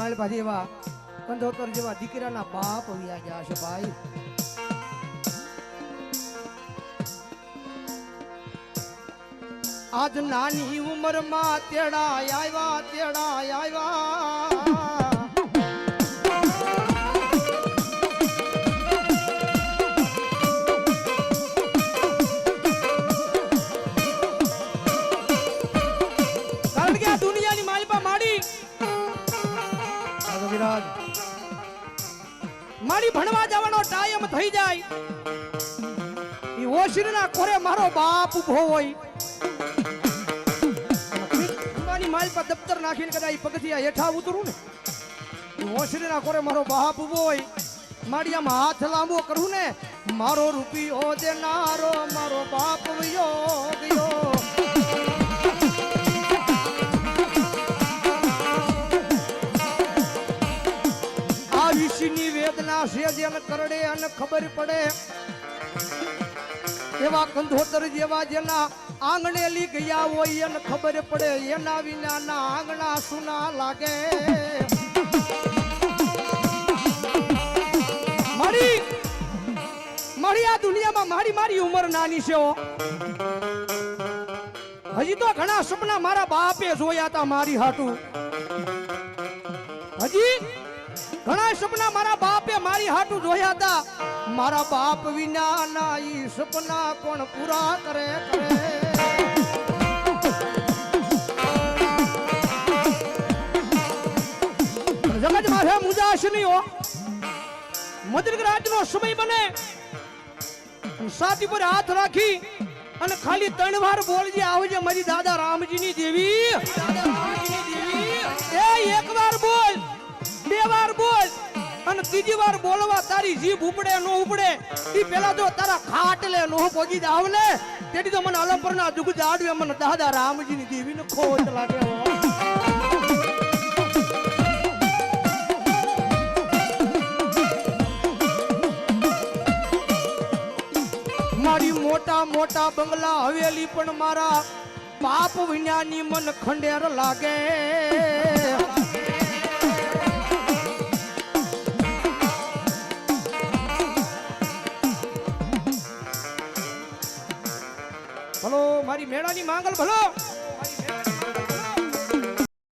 મારી માલ પાસે કંધોતર જેવા દીકરાના બાપ વ્યા ગયા છે ભાઈ. આજ નાની ઉંમરમાં તેડા આવ્યા તેડા આવ્યા. વિરાજ. મારી ભણવા જવાનો ટાઈમ થઈ જાય. ઈ ઓશરીના કોરે મારો બાપ ઊભો હોય. માલ પર દફતર નાખીને કદાચ પગથિયા હેઠા ઉતરું ને. ઓશિરના કોરે મારો બાપ ઊભો હોય. મારી આમ હાથ લાંબો કરું ને, મારો રૂપિયો દેનારો, મારો બાપ વયો ગયો વેદના છે જેને કરડે અને ખબર પડે. એવા કંધોતર જેવા જેના આંગણેલી ગયા હોય એને ખબર પડે. એના વિનાના આંગણા સુના લાગે. મારી મારી આ દુનિયામાં મારી મારી ઉંમર નાની છે હજી તો ઘણા સપના મારા બાપે જોયા હતા મારી હાટું. હજી ઘણા સપના મારા બાપે મારી હાટું જોયા હતા મારા બાપ વિના ના ઈ સપના કોણ પૂરા કરે કરે. જગત માથે મુજાશ નહીં હો મદ્રિક રાજનો સમય બને. સાથી પર હાથ રાખી અને ખાલી ત્રણ વાર બોલજે, આવજે મારી દાદા રામજીની દેવી. એ ત્રીજી વાર બોલવા તારી જીભ ઉપડે, નો ઉપડે. ઈ પેલા જો તારા ખાટલે નો પોગી જાવ ને. તો મને અલંપરના દુઃખ જાડવે મને દાદા રામજીની દેવીને ખોટ લાગે મારી મોટા મોટા બંગલા હવેલી પણ મારા પાપ વિનાની મન ખંડેર લાગે. ભલો મારી મેળાની માંગલ ભલો.